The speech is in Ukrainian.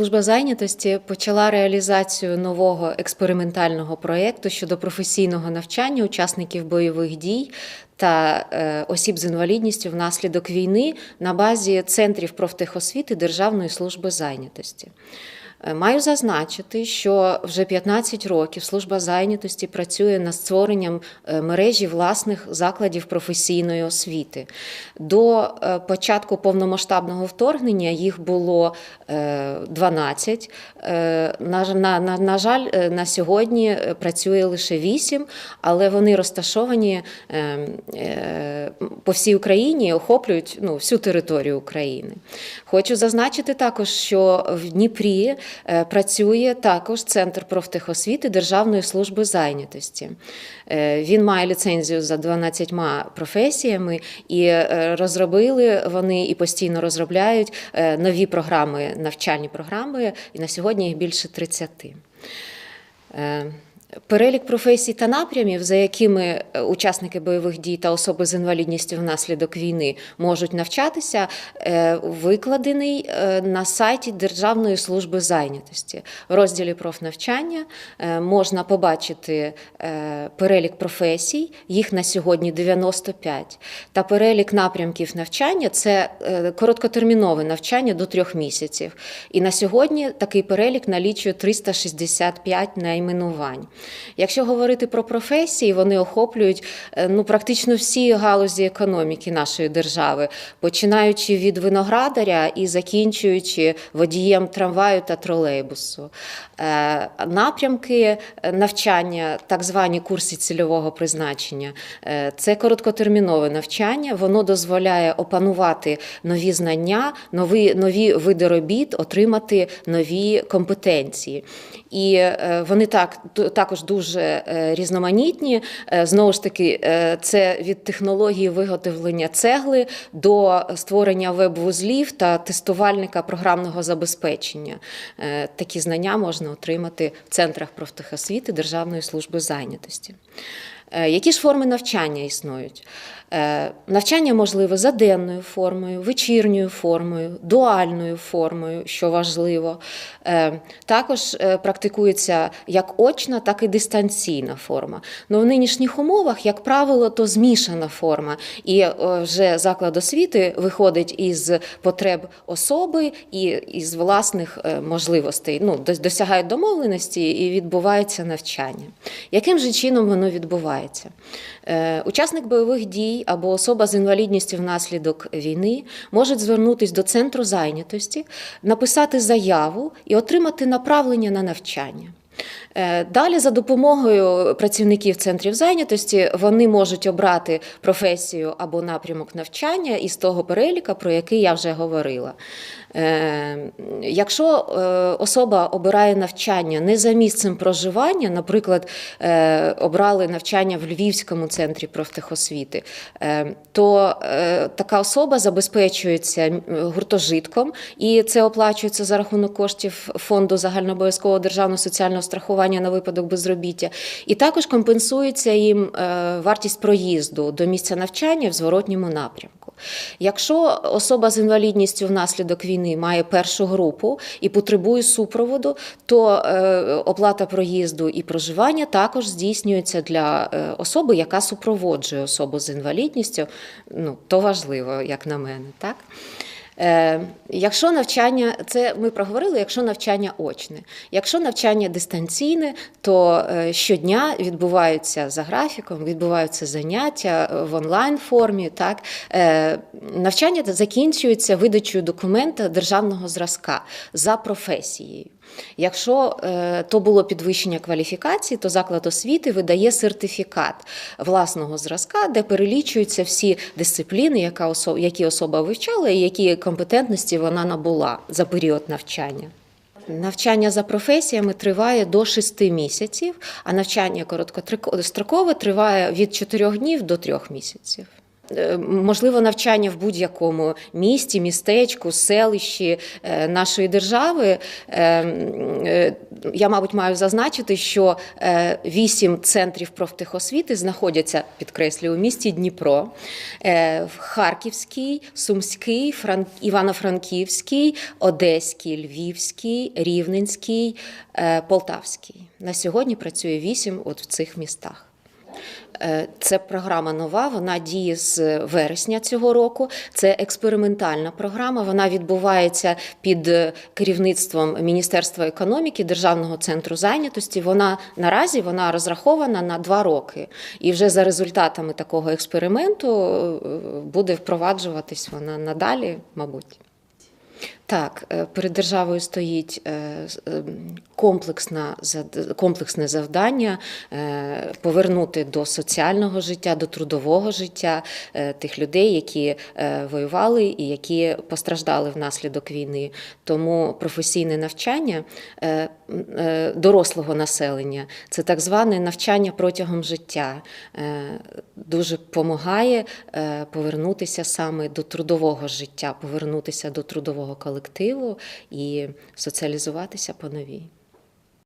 Служба зайнятості почала реалізацію нового експериментального проєкту щодо професійного навчання учасників бойових дій та е, осіб з інвалідністю внаслідок війни на базі центрів профтехосвіти Державної служби зайнятості. Е, Маю зазначити, що вже 15 років служба зайнятості працює над створенням е, мережі власних закладів професійної освіти. До е, початку повномасштабного вторгнення їх було е, 12. Е, На, на, на, на жаль, на сьогодні працює лише 8, але вони розташовані е, е, по всій Україні охоплюють ну, всю територію України. Хочу зазначити також, що в Дніпрі працює також Центр профтехосвіти Державної служби зайнятості. Е, Він має ліцензію за 12 професіями, і е, розробили вони і постійно розробляють е, нові програми, навчальні програми, і на сьогодні їх більше 30. Перелік професій та напрямів, за якими е, учасники бойових дій та особи з інвалідністю внаслідок війни можуть навчатися, е, викладений е, на сайті Державної служби зайнятості. В розділі профнавчання можна побачити перелік професій, їх на сьогодні 95, та перелік напрямків навчання це короткотермінове навчання до трьох місяців. І на сьогодні такий перелік налічує 365 найменувань. Якщо говорити про професії, вони охоплюють е, ну, практично всі галузі економіки нашої держави, починаючи від виноградаря і закінчуючи водієм трамваю та тролейбусу. Е, Напрямки навчання, так звані курси цільового призначення, е, це короткотермінове навчання. Воно дозволяє опанувати нові знання, нові, нові види робіт, отримати нові компетенції. І е, вони так також дуже е, різноманітні. Е, Знову ж таки, е, це від технології виготовлення цегли до створення веб-вузлів та тестувальника програмного забезпечення. Такі знання можна отримати в центрах профтехосвіти Державної служби зайнятості. Е, Які ж форми навчання існують? Е, Навчання можливе за денною формою, вечірньою формою, дуальною формою, що важливо. Е, Також практикується як очна, так і дистанційна форма. Но в нинішніх умовах, як правило, то змішана форма. І вже заклад освіти виходить із потреб особи і із власних можливостей. Ну, досягають домовленості і відбувається навчання. Яким же чином воно відбувається? Е, Учасник бойових дій або особа з інвалідністю внаслідок війни можуть звернутися до центру зайнятості, написати заяву і отримати направлення на навчання. Е, Далі, за допомогою працівників центрів зайнятості, вони можуть обрати професію або напрямок навчання із того переліка, про який я вже говорила. Е, Якщо е, особа обирає навчання не за місцем проживання, наприклад, обрали навчання в Львівському центрі профтехосвіти, то така особа забезпечується гуртожитком, і це оплачується за рахунок коштів фонду загальнообов'язкового державного соціального страхування на випадок безробіття, і також компенсується їм е, вартість проїзду до місця навчання в зворотньому напрямку. Якщо особа з інвалідністю внаслідок війни має першу групу і потребує супроводу, то е, оплата проїзду і проживання також здійснюється для е, особи, яка супроводжує особу з інвалідністю. Ну, то важливо, як на мене, так? Е, Якщо навчання, це ми проговорили, якщо навчання очне. Якщо навчання дистанційне, то е, щодня відбуваються за графіком, відбуваються заняття е, в онлайн формі. Так? Навчання закінчується видачею документа державного зразка за професією. Якщо е, то було підвищення кваліфікації, то заклад освіти видає сертифікат власного зразка, де перелічуються всі дисципліни, які особа вивчала, і які компетентності вона набула за період навчання. Навчання за професіями триває до 6 місяців, а навчання короткострокове триває від 4 днів до 3 місяців. Е, можливо навчання в будь-якому місті, містечку, селищі е, нашої держави. Е, Я, мабуть, маю зазначити, що вісім центрів профтехосвіти знаходяться, підкреслюю, у місті Дніпро, в Харківський, Сумський, Фран... Івано-Франківський, Одеський, Львівський, Рівненський, Полтавський. На сьогодні працює вісім от в цих містах. Е, Це програма нова, вона діє з вересня цього року. Це експериментальна програма. Вона відбувається під е, керівництвом Міністерства економіки, Державного центру зайнятості. Вона наразі вона розрахована на два роки. І вже за результатами такого експерименту е, буде впроваджуватись вона надалі, мабуть. Так, е, перед державою стоїть е, е, комплексна, комплексне завдання повернути до соціального життя, до трудового життя тих людей, які воювали і які постраждали внаслідок війни. Тому професійне навчання дорослого населення це так зване навчання протягом життя. Дуже допомагає повернутися саме до трудового життя, повернутися до трудового колективу і соціалізуватися по новій.